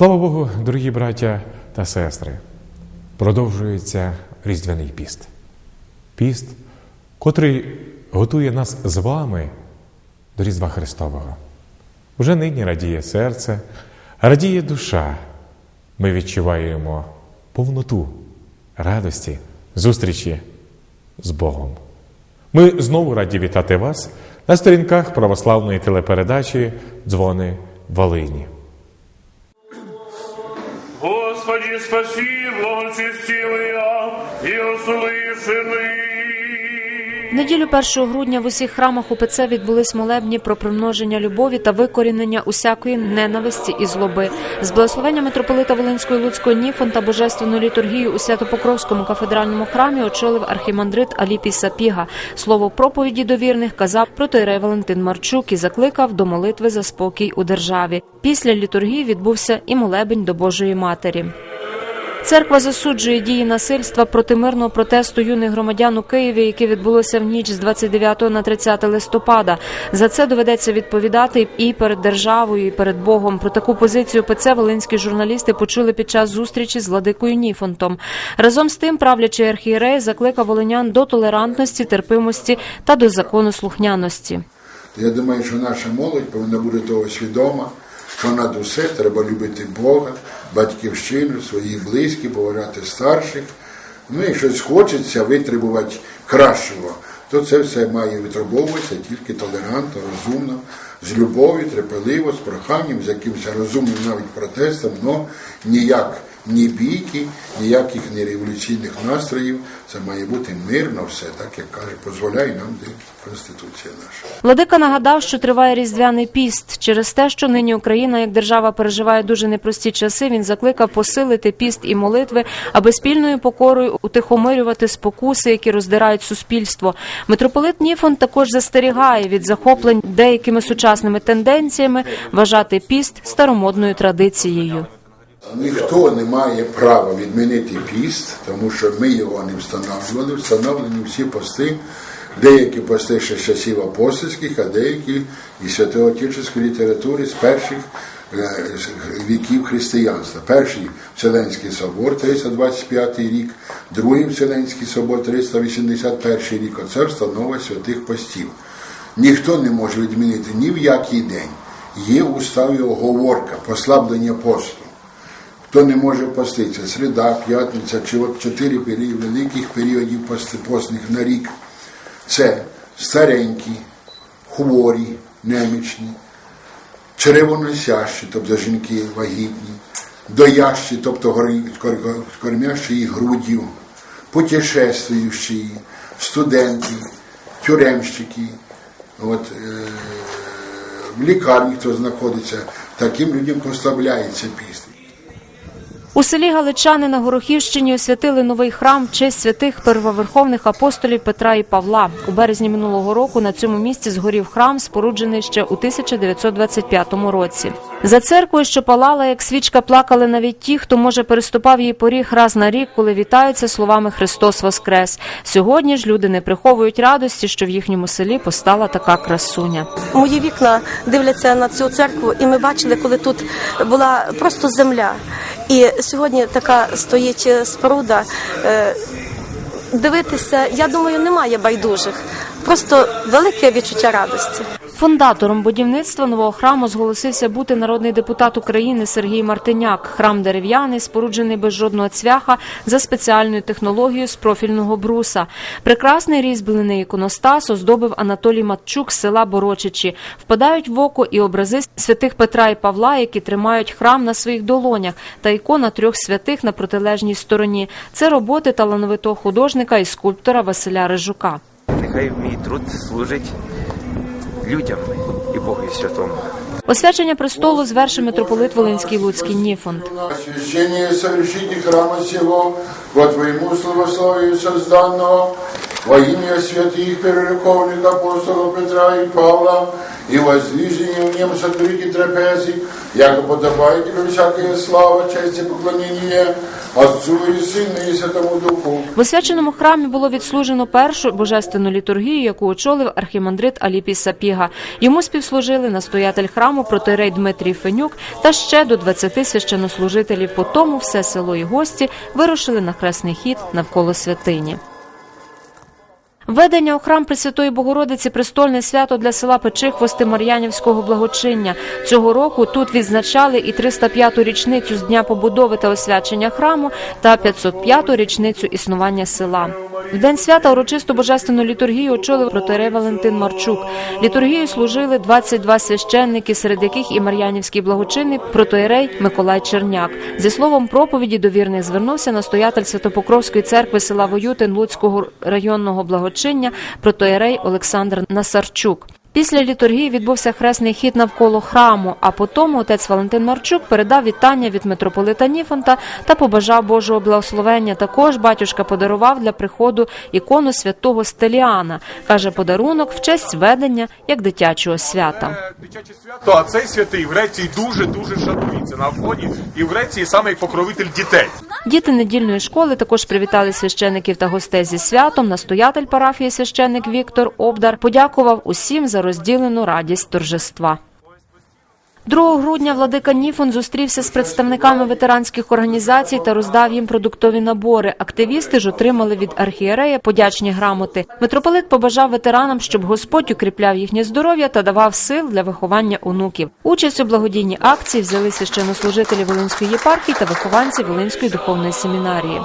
Слава Богу, дорогі браття та сестри, продовжується Різдвяний піст. Піст, котрий готує нас з вами до Різдва Христового. Уже нині радіє серце, радіє душа. Ми відчуваємо повноту радості, зустрічі з Богом. Ми знову раді вітати вас на сторінках православної телепередачі Дзвони Волині. Господи, спаси, благочестивые и услышанный. В неділю 1 грудня в усіх храмах УПЦ відбулись молебні про примноження любові та викорінення усякої ненависті і злоби. З благословення митрополита Волинської Луцького Ніфон та божественну літургію у Святопокровському кафедральному храмі очолив архімандрит Аліпій Сапіга. Слово проповіді до вірних казав протоірей Валентин Марчук і закликав до молитви за спокій у державі. Після літургії відбувся і молебень до Божої Матері. Церква засуджує дії насильства проти мирного протесту юних громадян у Києві, яке відбулося в ніч з 29 на 30 листопада. За це доведеться відповідати і перед державою, і перед Богом. Про таку позицію ПЦ волинські журналісти почули під час зустрічі з владикою Ніфонтом. Разом з тим, правлячий архієрей закликав волинян до толерантності, терпимості та до законослухняності. Я думаю, що наша молодь повинна бути того свідома, що над усе треба любити Бога, батьківщину, своїх близьких, поважати старших. Ну щось хочеться витребувати кращого, то це все має витребовуватися тільки толерантно, розумно, з любов'ю, трепеливо, з проханням, з якимось розумним навіть протестом, але ніяк ні бійки, ніяких ні революційних настроїв. Це має бути мирно все, так як каже, дозволяє нам Конституція наша. Владика нагадав, що триває різдвяний піст. Через те, що нині Україна як держава переживає дуже непрості часи. Він закликав посилити піст і молитви, аби спільною покорою утихомирювати спокуси, які роздирають суспільство. Митрополит Ніфон також застерігає від захоплень деякими сучасними тенденціями вважати піст старомодною традицією. Ніхто не має права відмінити піст, тому що ми його не встановлювали. Встановлені всі пости, деякі пости ще з часів апостольських, а деякі із святоотечеської літератури з перших е, віків християнства. Перший Вселенський собор 325 рік, другий Вселенський собор 381 рік. Оце встанова святих постів. Ніхто не може відмінити ні в який день. Є в уставі оговорка, послаблення посту. Хто не може поститися, середа, п'ятниця чи от чотири періоди, великих періодів постних на рік. Це старенькі, хворі, немічні, черевоносящі, тобто жінки вагітні, доящі, тобто кормящі їх груддю, путешествуючі, студенти, тюремщики, от, е, в лікарні, хто знаходиться, таким людям послабляється піст. У селі Галичани на Горохівщині освятили новий храм в честь святих первоверховних апостолів Петра і Павла. У березні минулого року на цьому місці згорів храм, споруджений ще у 1925 році. За церквою, що палала, як свічка, плакали навіть ті, хто може переступав її поріг раз на рік, коли вітаються словами Христос Воскрес. Сьогодні ж люди не приховують радості, що в їхньому селі постала така красуня. Мої вікна дивляться на цю церкву, і ми бачили, коли тут була просто земля. І сьогодні така стоїть е, споруда. Е, Дивитися, я думаю, немає байдужих. Просто велике відчуття радості. Фундатором будівництва нового храму зголосився бути народний депутат України Сергій Мартиняк. Храм дерев'яний, споруджений без жодного цвяха за спеціальною технологією з профільного бруса. Прекрасний різьблений іконостас оздобив Анатолій Матчук з села Борочичі. Впадають в око і образи святих Петра і Павла, які тримають храм на своїх долонях, та ікона трьох святих на протилежній стороні. Це роботи талановитого художника і скульптора Василя Рижука. Нехай мій труд служить людям і Богу Святому. Освячення престолу звершив митрополит Волинський Луцький Ніфонд. Освящение совершите храма сего, по Твоему славословию созданного, во имя святых перерахованных апостолов Петра и Павла, и воздвижение в нем сотворите трапези, яко подобает тебе всякая слава, честь и поклонение Отцу и Сыну и Святому Духу, В освяченому храмі було відслужено першу божественну літургію, яку очолив архімандрит Аліпій Сапіга. Йому співслужили настоятель храму протирей Дмитрій Фенюк та ще до 20 священнослужителів. По тому все село і гості вирушили на хресний хід навколо святині. Введення у храм Пресвятої Богородиці престольне свято для села Печихвости Мар'янівського благочиння. Цього року тут відзначали і 305-ту річницю з дня побудови та освячення храму та 505-ту річницю існування села. В день свята урочисту божественну літургію очолив протерей Валентин Марчук. Літургію служили 22 священники, серед яких і Мар'янівський благочинний протоєрей Миколай Черняк. Зі словом проповіді до вірних звернувся настоятель Святопокровської церкви села Воютин Луцького районного благочиння протоєрей Олександр Насарчук. Після літургії відбувся хресний хід навколо храму, а потім отець Валентин Марчук передав вітання від митрополита Ніфонта та побажав Божого благословення. Також батюшка подарував для приходу ікону святого Стеліана. Каже, подарунок в честь ведення як дитячого свята. Це дитяче свято, а цей святий в Греції дуже дуже шанується на вході, і в Греції саме як покровитель дітей. Діти недільної школи також привітали священиків та гостей зі святом. Настоятель парафії священик Віктор Обдар подякував усім за розділену радість торжества. 2 грудня владика Ніфон зустрівся з представниками ветеранських організацій та роздав їм продуктові набори. Активісти ж отримали від архієрея подячні грамоти. Митрополит побажав ветеранам, щоб Господь укріпляв їхнє здоров'я та давав сил для виховання онуків. Участь у благодійній акції взяли священнослужителі Волинської єпархії та вихованці Волинської духовної семінарії.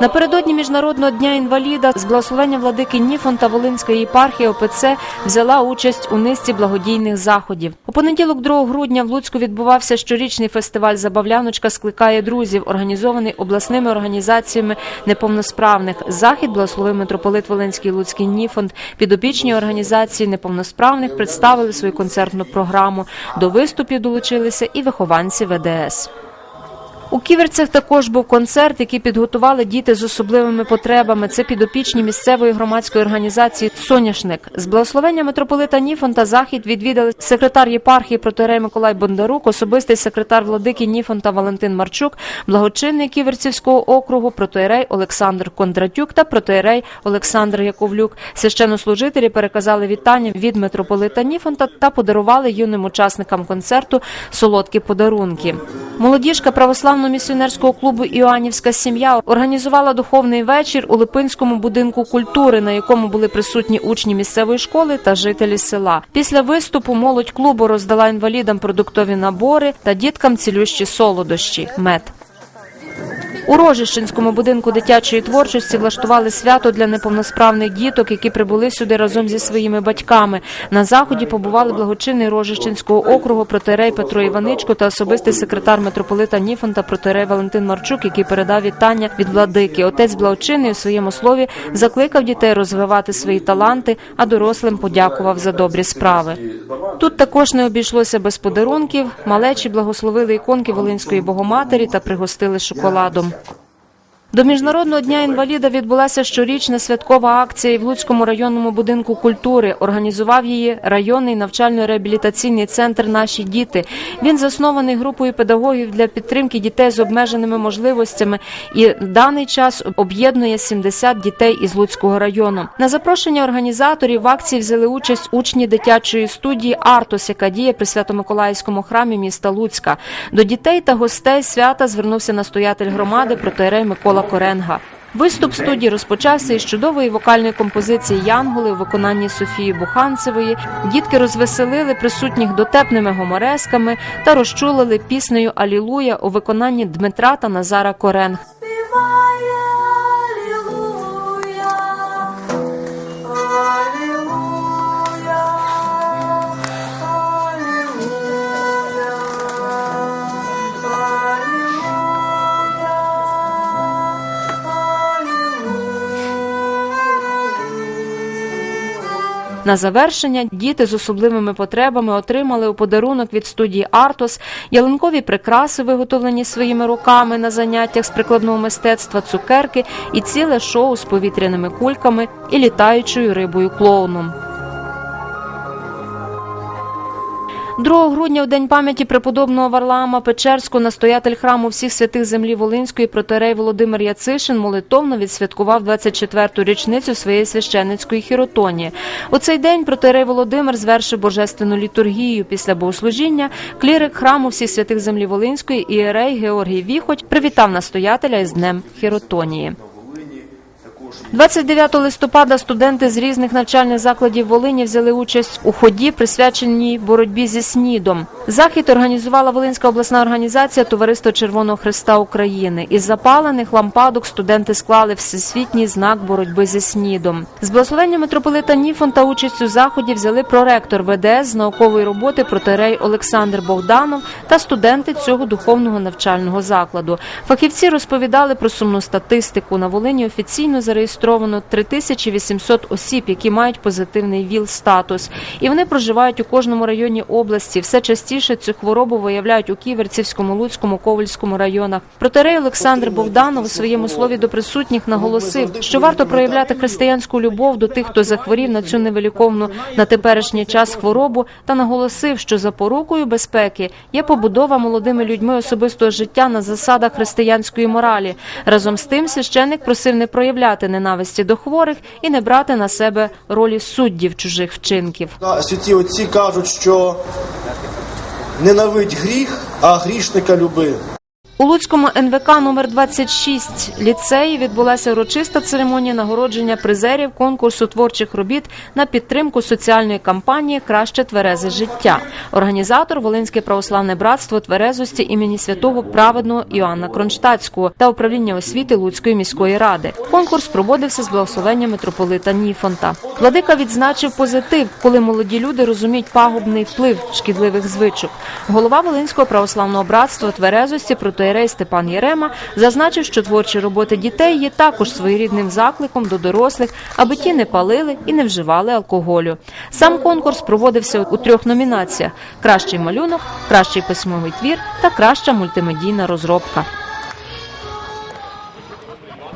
Напередодні міжнародного дня інваліда з благословення владики Ніфон та Волинська єпархія ОПЦ взяла участь у низці благодійних заходів. У понеділок, 2 грудня, в Луцьку відбувався щорічний фестиваль Забавляночка скликає друзів, організований обласними організаціями неповносправних. Захід благословив митрополит Волинський Луцький Ніфонд. Підопічні організації неповносправних представили свою концертну програму. До виступів долучилися і вихованці ВДС. У Ківерцях також був концерт, який підготували діти з особливими потребами. Це підопічні місцевої громадської організації Соняшник. З благословення митрополита Ніфонта захід відвідали секретар єпархії протоерей Миколай Бондарук, особистий секретар владики Ніфонта Валентин Марчук, благочинний Ківерцівського округу, протоерей Олександр Кондратюк та протоерей Олександр Яковлюк. Священнослужителі переказали вітання від митрополита Ніфонта та подарували юним учасникам концерту солодкі подарунки. Молодіжка православного місіонерського клубу Іоаннівська сім'я організувала духовний вечір у Липинському будинку культури, на якому були присутні учні місцевої школи та жителі села. Після виступу молодь клубу роздала інвалідам продуктові набори та діткам цілющі солодощі мед. У Рожищенському будинку дитячої творчості влаштували свято для неповносправних діток, які прибули сюди разом зі своїми батьками. На заході побували благочинний Рожищенського округу протирей Петро Іваничко та особистий секретар митрополита Ніфон та протирей Валентин Марчук, який передав вітання від владики. Отець благочинний у своєму слові закликав дітей розвивати свої таланти, а дорослим подякував за добрі справи. Тут також не обійшлося без подарунків. Малечі благословили іконки Волинської Богоматері та пригостили шоколадом. America. До міжнародного дня інваліда відбулася щорічна святкова акція в Луцькому районному будинку культури. Організував її районний навчально-реабілітаційний центр Наші діти. Він заснований групою педагогів для підтримки дітей з обмеженими можливостями і в даний час об'єднує 70 дітей із Луцького району. На запрошення організаторів в акції взяли участь учні дитячої студії Артос, яка діє при Свято-Миколаївському храмі міста Луцька. До дітей та гостей свята звернувся настоятель громади протоєрей Микола Коренга. Виступ студії розпочався із чудової вокальної композиції Янголи у виконанні Софії Буханцевої. Дітки розвеселили присутніх дотепними гоморесками та розчулили піснею Алілуя у виконанні Дмитра та Назара Коренг. На завершення діти з особливими потребами отримали у подарунок від студії Артос ялинкові прикраси, виготовлені своїми руками на заняттях з прикладного мистецтва, цукерки і ціле шоу з повітряними кульками і літаючою рибою клоуном. 2 грудня, у день пам'яті преподобного Варлаама Печерського, настоятель храму всіх святих землі Волинської протерей Володимир Яцишин молитовно відсвяткував 24-ту річницю своєї священницької хіротонії. У цей день протерей Володимир звершив божественну літургію. Після богослужіння клірик храму всіх святих землі Волинської ієрей Георгій Віхоть привітав настоятеля із днем хіротонії. 29 листопада студенти з різних навчальних закладів Волині взяли участь у ході, присвяченій боротьбі зі СНІДом. Захід організувала Волинська обласна організація Товариство Червоного Христа України. Із запалених лампадок студенти склали всесвітній знак боротьби зі СНІДом. З благословення митрополита Ніфонта участь у заході взяли проректор ВДС з наукової роботи протерей Олександр Богданов та студенти цього духовного навчального закладу. Фахівці розповідали про сумну статистику. На Волині офіційно зареєстровано 3800 осіб, які мають позитивний ВІЛ-статус. І вони проживають у кожному районі області. Все частіше цю хворобу виявляють у Ківерцівському, Луцькому, Ковальському районах. Протерей Олександр Богданов у своєму слові до присутніх наголосив, що варто проявляти християнську любов до тих, хто захворів на цю невиліковну на теперішній час хворобу, та наголосив, що запорукою безпеки є побудова молодими людьми особистого життя на засадах християнської моралі. Разом з тим священник просив не проявляти ненависті до хворих і не брати на себе ролі суддів чужих вчинків. Святі отці кажуть, що ненавидь гріх, а грішника люби. У Луцькому НВК номер 26 ліцеї відбулася урочиста церемонія нагородження призерів конкурсу творчих робіт на підтримку соціальної кампанії Краще тверезе життя. Організатор Волинське православне братство тверезості імені святого праведного Іоанна Кронштадтського та управління освіти Луцької міської ради. Конкурс проводився з благословення митрополита Ніфонта. Владика відзначив позитив, коли молоді люди розуміють пагубний вплив шкідливих звичок. Голова Волинського православного братства тверезості протоєрей Степан Єрема зазначив, що творчі роботи дітей є також своєрідним закликом до дорослих, аби ті не палили і не вживали алкоголю. Сам конкурс проводився у трьох номінаціях: кращий малюнок, кращий письмовий твір та краща мультимедійна розробка.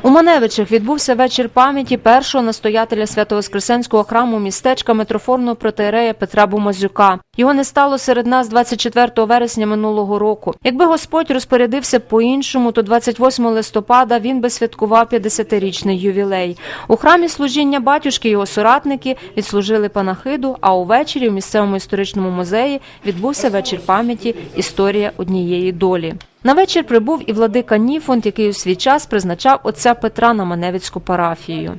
У Маневичах відбувся вечір пам'яті першого настоятеля Свято-Воскресенського храму містечка митрофорного протеерея Петра Бумазюка. Його не стало серед нас 24 вересня минулого року. Якби Господь розпорядився по-іншому, то 28 листопада він би святкував 50-річний ювілей. У храмі служіння батюшки його соратники відслужили панахиду, а увечері у місцевому історичному музеї відбувся вечір пам'яті Історія однієї долі. На вечір прибув і владика Ніфонт, який у свій час призначав отця Петра на Маневицьку парафію.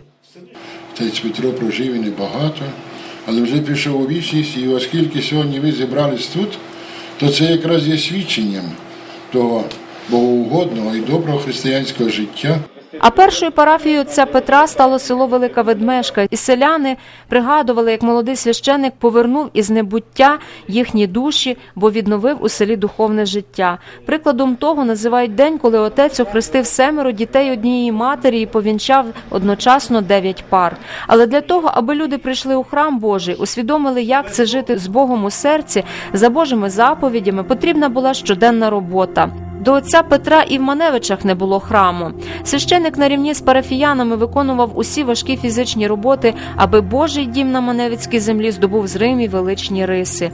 Отець Петро прожив і небагато, але вже пішов у вічність, і оскільки сьогодні ви зібрались тут, то це якраз є свідченням того богоугодного і доброго християнського життя. А першою парафією отця Петра стало село Велика Ведмешка, і селяни пригадували, як молодий священик повернув із небуття їхні душі, бо відновив у селі духовне життя. Прикладом того називають день, коли отець охрестив семеро дітей однієї матері і повінчав одночасно дев'ять пар. Але для того, аби люди прийшли у храм Божий, усвідомили, як це жити з Богом у серці, за Божими заповідями, потрібна була щоденна робота. До отця Петра і в Маневичах не було храму. Священик на рівні з парафіянами виконував усі важкі фізичні роботи, аби Божий дім на Маневицькій землі здобув зримі величні риси.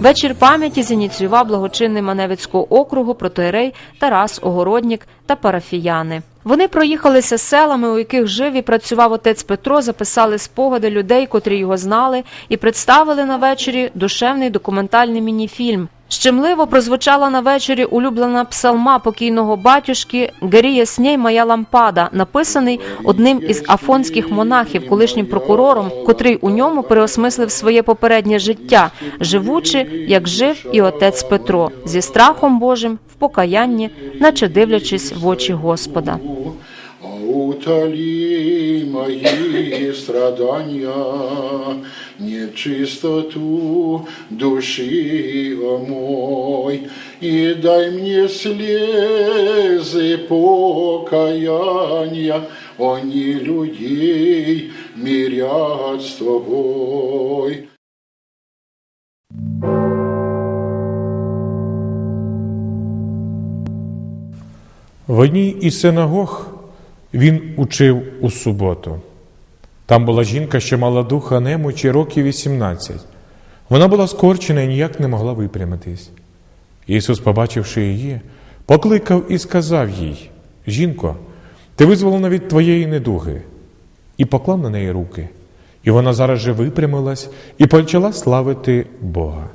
Вечір пам'яті зініціював благочинний Маневицького округу протоєрей Тарас Огороднік та парафіяни. Вони проїхалися селами, у яких жив і працював отець Петро, записали спогади людей, котрі його знали, і представили на вечорі душевний документальний мініфільм. Щемливо прозвучала на вечорі улюблена псалма покійного батюшки «Геріє снєй моя лампада, написаний одним із афонських монахів, колишнім прокурором, котрий у ньому переосмислив своє попереднє життя, живучи, як жив і отець Петро, зі страхом Божим, в покаянні, наче дивлячись в очі Господа. Утоли мои страдания, нечистоту души омой, и дай мне слезы покаяния, о не людей, мире я з тобою. В одній із синагог він учив у суботу. Там була жінка, що мала духа немочі років 18. Вона була скорчена і ніяк не могла випрямитись. Ісус, побачивши її, покликав і сказав їй: Жінко, ти визволена від твоєї недуги, і поклав на неї руки. І вона зараз же випрямилась і почала славити Бога.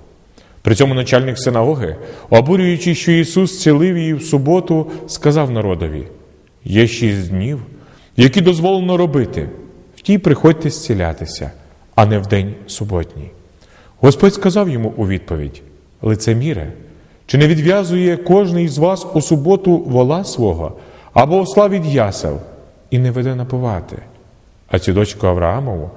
При цьому начальник синагоги, обурюючи, що Ісус цілив її в суботу, сказав народові: є шість днів, які дозволено робити, в тій приходьте зцілятися, а не в день суботній. Господь сказав йому у відповідь: Лицеміре, чи не відв'язує кожний із вас у суботу вола свого або осла від ясел і не веде напувати? А цю дочку Авраамову,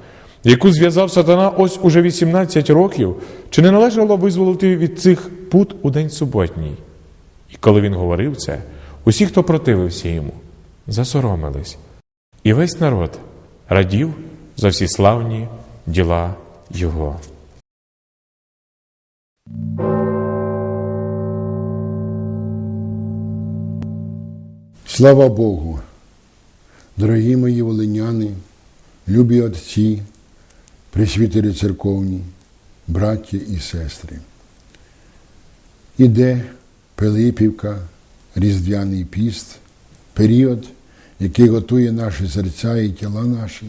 яку зв'язав сатана ось уже 18 років, чи не належало визволити від цих пут у день суботній? І коли він говорив це, усі, хто противився йому, засоромились, і весь народ радів за всі славні діла його. Слава Богу, дорогі мої волиняни, любі отці, присвітері церковні, браття і сестри. Іде Пилипівка, Різдвяний піст, період, який готує наші серця і тіла наші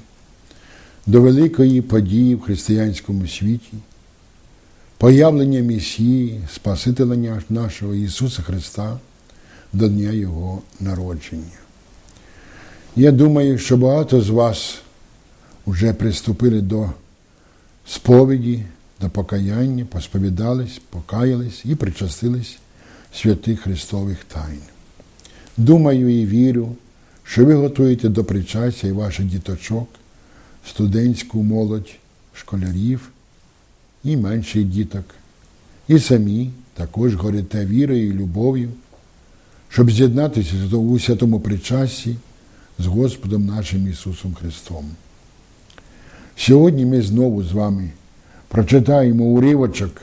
до великої події в християнському світі, появлення Месії, Спасителя нашого Ісуса Христа до дня Його народження. Я думаю, що багато з вас вже приступили до сповіді, до покаяння, посповідались, покаялись і причастились святих Христових тайн. Думаю і вірю, що ви готуєте до причастя і ваших діточок, студентську молодь, школярів і менших діток, і самі також горите вірою і любов'ю щоб з'єднатися у святому причасті з Господом нашим Ісусом Христом. Сьогодні ми знову з вами прочитаємо уривочок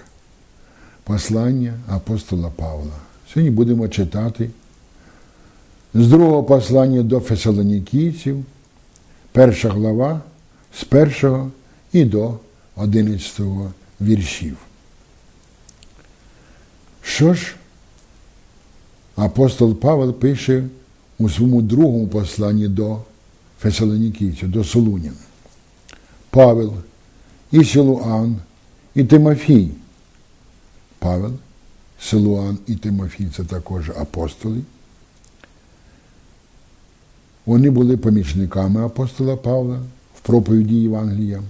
послання апостола Павла. Сьогодні будемо читати з другого послання до Фесалонікійців, перша глава, з першого і до одинадцятого віршів. Що ж, апостол Павел пише у своєму другому посланні до Фесалонікійців, до Солунян. Павел і Силуан, і Тимофій. Павел, Силуан і Тимофій це також апостоли. Вони були помічниками апостола Павла в проповіді Євангелія.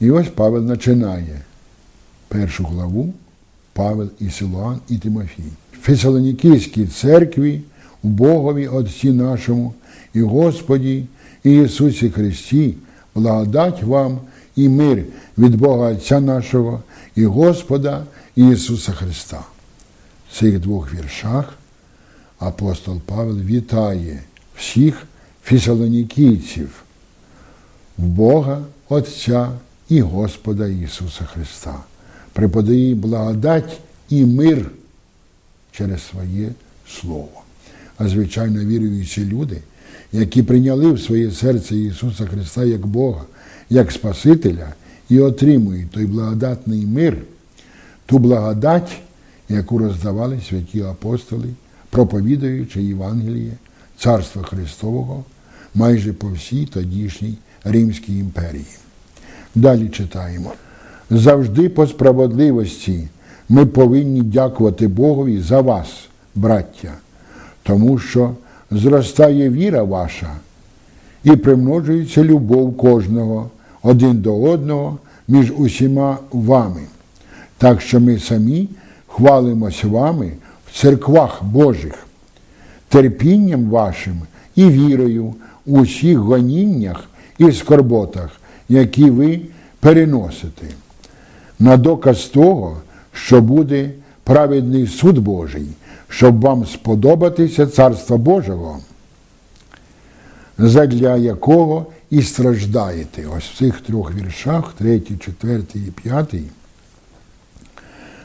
І ось Павел починає першу главу Павел і Силуан і Тимофій. Фесалонікійській церкві, у Богові Отці нашому і Господі і Ісусі Христі, благодать вам і мир від Бога Отця нашого і Господа Ісуса Христа. В цих двох віршах апостол Павел вітає всіх фесалонікійців в Бога Отця і Господа Ісуса Христа. Преподає благодать і мир через своє Слово. А звичайно, віруючі люди, які прийняли в своє серце Ісуса Христа як Бога, як Спасителя, і отримують той благодатний мир, ту благодать, яку роздавали святі апостоли, проповідуючи Євангеліє Царства Христового майже по всій тодішній Римській імперії. Далі читаємо. Завжди по справедливості ми повинні дякувати Богові за вас, браття, тому що зростає віра ваша і примножується любов кожного один до одного між усіма вами. Так що ми самі хвалимося вами в церквах Божих, терпінням вашим і вірою у всіх гоніннях і скорботах, які ви переносите. На доказ того, що буде праведний суд Божий, щоб вам сподобатися Царства Божого, задля якого і страждаєте. Ось в цих трьох віршах, третій, четвертий і п'ятий,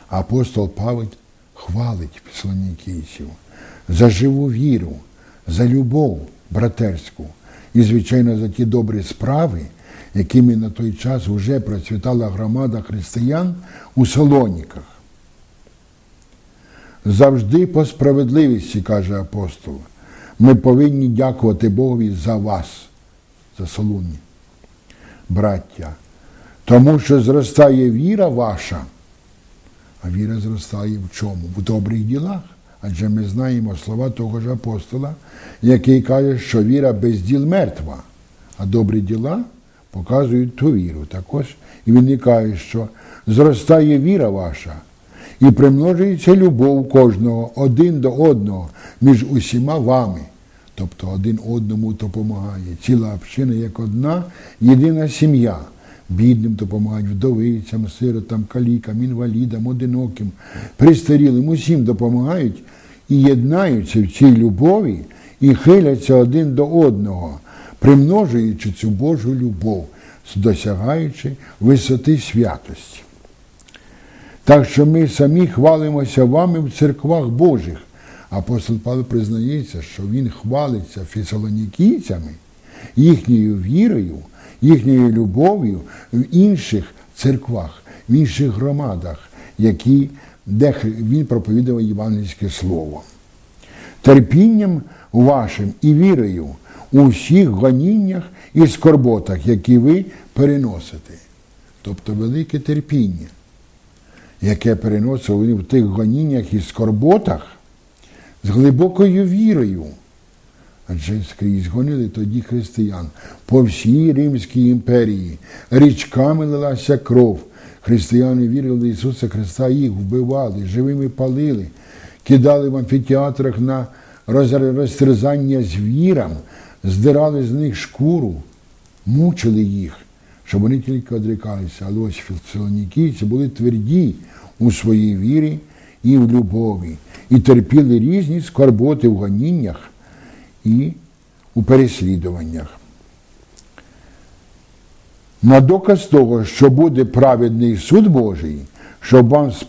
апостол Павел хвалить фесалонікійців за живу віру, за любов братерську і, звичайно, за ті добрі справи, якими на той час вже процвітала громада християн у Салоніках. Завжди по справедливості, каже апостол, ми повинні дякувати Богові за вас, за Солуні, браття, тому що зростає віра ваша, а віра зростає в чому? В добрих ділах. Адже ми знаємо слова того ж апостола, який каже, що віра без діл мертва, а добрі діла показують ту віру. Також і він і каже, що зростає віра ваша, і примножується любов кожного один до одного між усіма вами. Тобто один одному допомагає. Ціла община як одна, єдина сім'я. Бідним допомагають, вдовицям, сиротам, калікам, інвалідам, одиноким, пристарілим, усім допомагають і єднаються в цій любові і хиляться один до одного, примножуючи цю Божу любов, досягаючи висоти святості. Так що ми самі хвалимося вами в церквах Божих. Апостол Павло признається, що він хвалиться фесалонікійцями, їхньою вірою, їхньою любов'ю в інших церквах, в інших громадах, які, де він проповідував євангельське слово. Терпінням вашим і вірою у всіх гоніннях і скорботах, які ви переносите. Тобто велике терпіння, яке переносили в тих гоніннях і скорботах з глибокою вірою. Адже скрізь гонили тоді християн по всій Римській імперії. Річками лилася кров. Християни вірили в Ісуса Христа, їх вбивали, живими палили, кидали в амфітеатрах на роз- розтерзання звірам, здирали з них шкуру, мучили їх, щоб вони тільки одрікалися. Але ось філонікійці були тверді у своїй вірі і в любові, і терпіли різні скорботи в гоніннях і у переслідуваннях. На доказ того, що буде праведний суд Божий, щоб вам сп-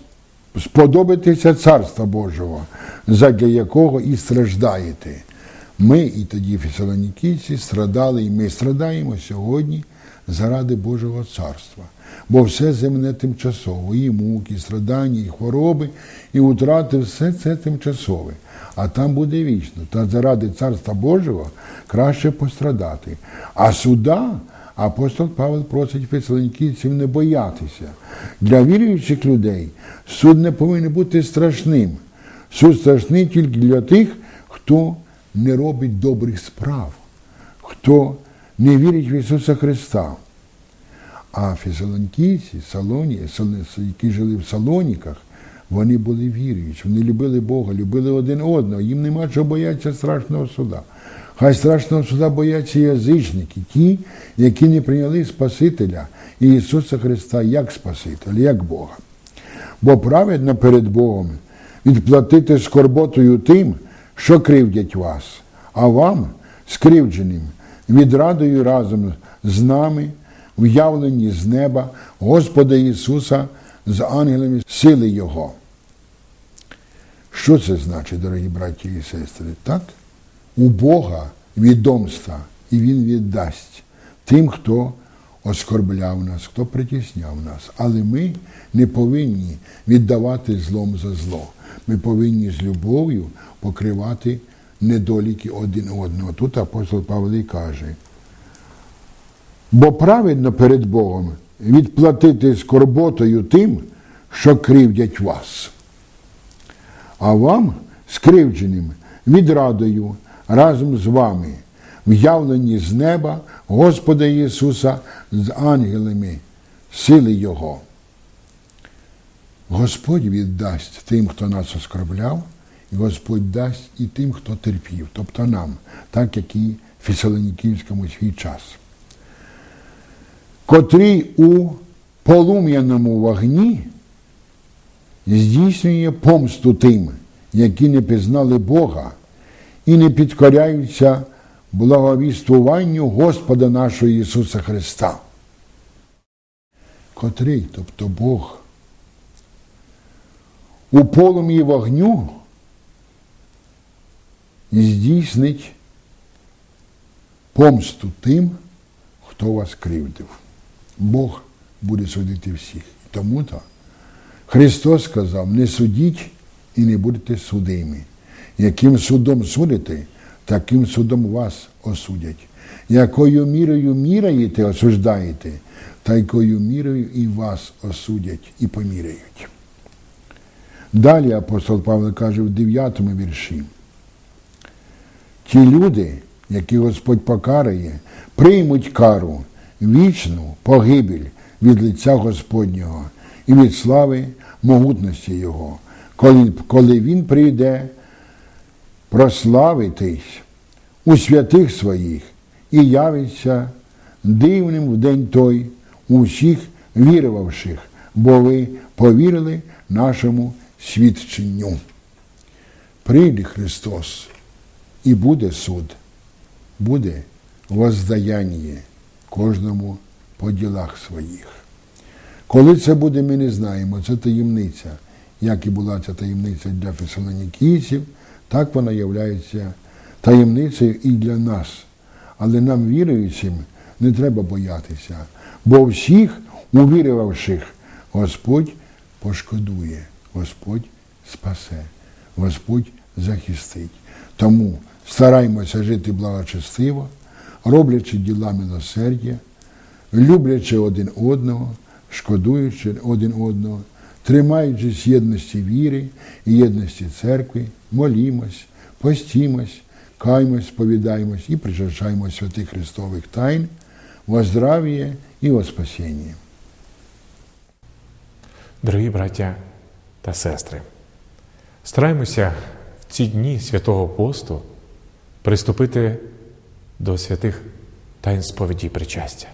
сподобатися Царства Божого, задля якого і страждаєте. Ми і тоді фесалонікійці страдали, і ми страдаємо сьогодні заради Божого царства. Бо все земне тимчасово, і муки, і страдання, і хвороби, і утрати, все це тимчасове. А там буде вічно. Та заради царства Божого краще пострадати. А суда апостол Павел просить фесалонікійців не боятися. Для віруючих людей суд не повинен бути страшним. Суд страшний тільки для тих, хто не робить добрих справ, хто не вірить в Ісуса Христа. А фесалонікійці, Салоні, які жили в Салоніках, вони були віруючі, вони любили Бога, любили один одного, їм нема чого боятися страшного суда. Хай страшного суда бояться язичники, ті, які не прийняли Спасителя Ісуса Христа як Спасителя, як Бога. Бо праведно перед Богом відплатити скорботою тим, що кривдять вас, а вам, скривдженим, відрадою разом з нами, в'явлені з неба Господа Ісуса з ангелами сили Його. Що це значить, дорогі браті і сестри? Так? У Бога відомства, і Він віддасть тим, хто оскорбляв нас, хто притісняв нас. Але ми не повинні віддавати злом за зло. Ми повинні з любов'ю покривати недоліки один одного. Тут апостол Павло каже, бо праведно перед Богом відплатити скорботою тим, що кривдять вас. А вам, скривдженим, відрадою разом з вами, в'явлені з неба Господа Ісуса з ангелами, сили Його. Господь віддасть тим, хто нас оскорбляв, і Господь дасть і тим, хто терпів, тобто нам, так як і Фесалоніківському свій час котрий у полум'яному вогні здійснює помсту тим, які не пізнали Бога і не підкоряються благовіствуванню Господа нашого Ісуса Христа, котрий, тобто Бог, у полум'ї вогню здійснить помсту тим, хто вас кривдив. Бог буде судити всіх. Тому то Христос сказав: не судіть і не будете судимі. Яким судом судите, таким судом вас осудять. Якою мірою міраєте, осуждаєте, такою мірою і вас осудять і поміряють. Далі апостол Павло каже в 9 вірші. Ті люди, які Господь покарає, приймуть кару, вічну погибель від лиця Господнього і від слави могутності Його, коли, коли Він прийде прославитись у святих своїх і явиться дивним в день той усіх вірувавших, бо ви повірили нашому свідченню. Прийде Христос і буде суд, буде воздаяння кожному по ділах своїх. Коли це буде, ми не знаємо. Це таємниця. Як і була ця таємниця для фесалонікійців, так вона являється таємницею і для нас. Але нам, віруючим, не треба боятися, бо всіх увірувавших Господь пошкодує, Господь спасе, Господь захистить. Тому стараймося жити благочестиво, роблячи діла милосердя, люблячи один одного, шкодуючи один одного, тримаючись єдності віри і єдності церкви, молімось, постімось, каймось, сповідаємось і причащаємось святих Христових тайн во здрав'я і во спасіння. Дорогі браття та сестри, стараємося в ці дні святого посту приступити до святих тайн сповіді причастя.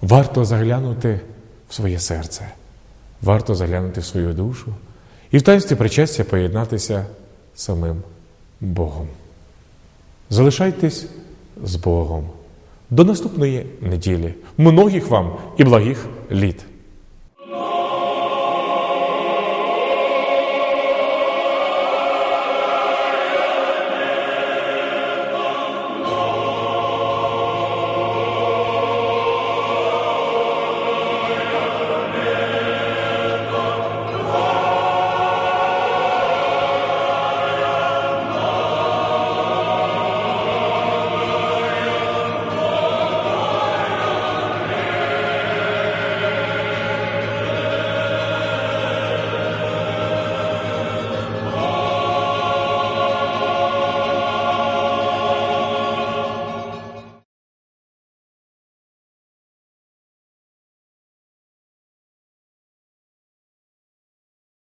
Варто заглянути в своє серце, варто заглянути в свою душу і в таїнстві причастя поєднатися з самим Богом. Залишайтесь з Богом. До наступної неділі. Многих вам і благих літ!